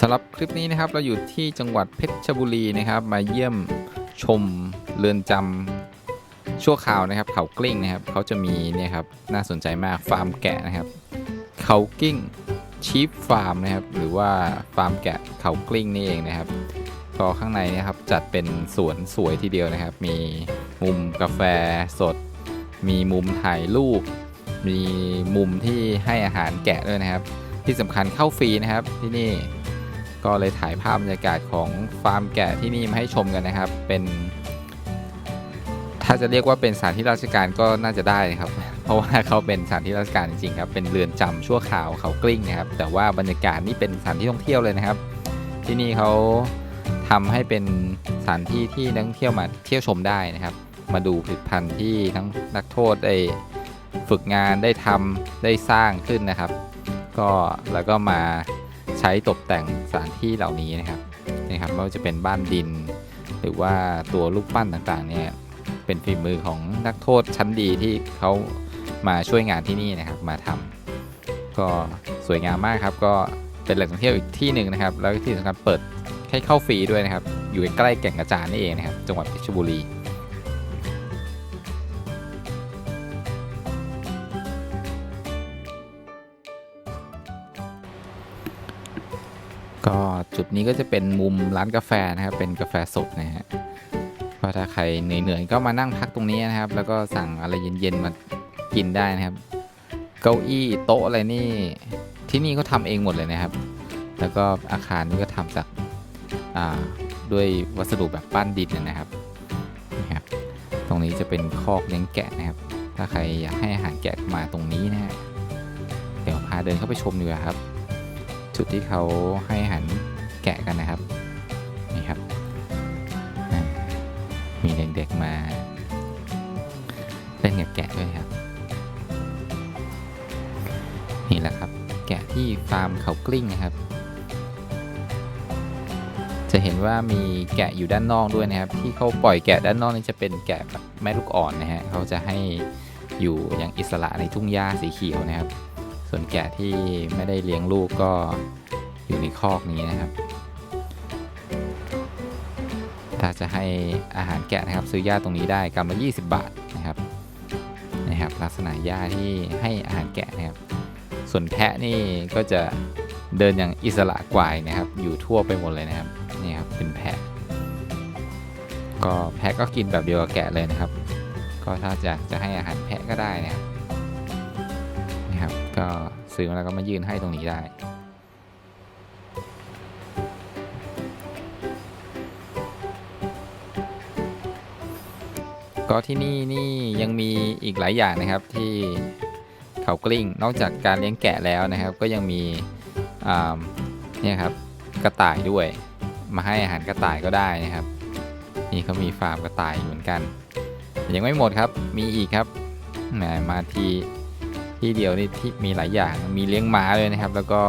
สำหรับคลิปนี้นะครับเราอยู่ที่จังหวัดเพชรบุรีนะครับ มาเยี่ยมชมเรือนจำชั่วคราวนะครับเขากลิ้งนะครับเขาจะมีเนี่ยครับน่าสนใจมากฟาร์มแกะนะครับเขากลิ้งชีฟฟาร์มนะครับหรือว่าฟาร์มแกะเขากลิ้งนี่เองนะครับก็ข้างในนะครับจัดเป็นสวนสวยทีเดียวนะครับ มีมุมกาแฟสด มีมุมถ่ายรูป มีมุมที่ให้อาหารแกะด้วยนะครับ ที่สำคัญเข้าฟรีนะครับที่นี่ ก็เลยถ่ายภาพบรรยากาศของฟาร์มแกะที่นี่มาให้ชมกันนะครับ เป็น ถ้าจะเรียกว่าเป็นสถานที่ราชการก็น่าจะได้นะครับ เพราะว่าเขาเป็นสถานที่ราชการจริงๆครับ เป็นเรือนจำชั่วคราวเขากลิ้งนะครับ แต่ว่าบรรยากาศนี่เป็นสถานที่ท่องเที่ยวเลยนะครับ ที่นี่เขาทำให้เป็นสถานที่ที่นักท่องเที่ยวมาเที่ยวชมได้นะครับ มาดูผลิตภัณฑ์ที่ทั้งนักโทษได้ฝึกงานได้ทำได้สร้างขึ้นนะครับ ก็แล้วก็มา ใช้ตกแต่งสถานที่เหล่านี้นะครับนะครับไม่ว่าจะเป็นบ้านดิน หรือว่าตัวรูปปั้นต่างๆเนี่ยเป็นฝีมือของนักโทษชั้นดีที่เขามาช่วยงานที่นี่นะครับมาทำก็สวยงามมากครับ ก็เป็นแหล่งท่องเที่ยวอีกที่หนึ่งนะครับ แล้วก็ที่สำคัญเปิดให้เข้าฟรีด้วยนะครับ อยู่ใกล้แก่งกระจานนี่เองนะครับ จังหวัดเพชรบุรี ก็จุดนี้ก็จะเป็นมุมร้านกาแฟนะครับ เป็นกาแฟสดนะฮะก็ถ้าใครเหนื่อยๆก็มานั่งพักตรงนี้นะครับ แล้วก็สั่งอะไรเย็นๆมากินได้นะครับ เก้าอี้โต๊ะอะไรนี่ ที่นี่เขาทำเองหมดเลยนะครับ แล้วก็อาคารนี่ก็ทำจากอ่าด้วยวัสดุแบบปั้นดินนะครับนะครับ ตรงนี้จะเป็นคอกเลี้ยงแกะนะครับ ถ้าใครอยากให้อาหารแกะมาตรงนี้นะฮะเดี๋ยวพาเดินเข้าไปชมดีกว่าครับ จุดที่เขาให้หารแกะกันนะครับ นี่ครับ มีเด็กๆมาเล่นกับแกะด้วยครับ นี่แหละครับ แกะที่ฟาร์มเขากลิ้งนะครับ จะเห็นว่ามีแกะอยู่ด้านนอกด้วยนะครับ ที่เขาปล่อยแกะด้านนอกนี่จะเป็นแกะแบบแม่ลูกอ่อนนะฮะเขาจะให้อยู่อย่างอิสระในทุ่งหญ้าสีเขียวนะครับ ส่วนแกะที่ไม่ได้เลี้ยงลูกก็อยู่ในคอกนี้นะครับ ถ้าจะให้อาหารแกะนะครับ ซื้อหญ้าตรงนี้ได้กำละ20 บาทนะครับนะครับ ลักษณะหญ้าที่ให้อาหารแกะนะครับ ส่วนแพะนี่ก็จะเดินอย่างอิสระกวายนะครับ อยู่ทั่วไปหมดเลยนะครับนี่ครับเป็นแพะ ก็แพะก็กินแบบเดียวกับแกะเลยนะครับ ก็ถ้าจะจะให้อาหารแพะก็ได้นะครับนะครับ ก็ซื้อมาแล้วก็มายื่นให้ตรงนี้ได้ ก็ที่นี่นี่ยังมีอีกหลายอย่างนะครับที่เขากลิ้ง นอกจากการเลี้ยงแกะแล้วนะครับ ก็ยังมีเนี่ยครับกระต่ายด้วย มาให้อาหารกระต่ายก็ได้นะครับ นี่เขามีฟาร์มกระต่ายอยู่เหมือนกันยังไม่หมดครับมีอีกครับแหมมาที ที่เดียวนี่ที่มีหลายอย่างมีเลี้ยงม้าด้วยนะครับ แล้วก็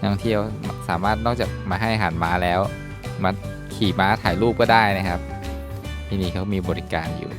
นักท่องเที่ยวสามารถนอกจากมาให้อาหารม้าแล้วมาขี่ม้าถ่ายรูปก็ได้นะครับ ที่นี่เขามีบริการอยู่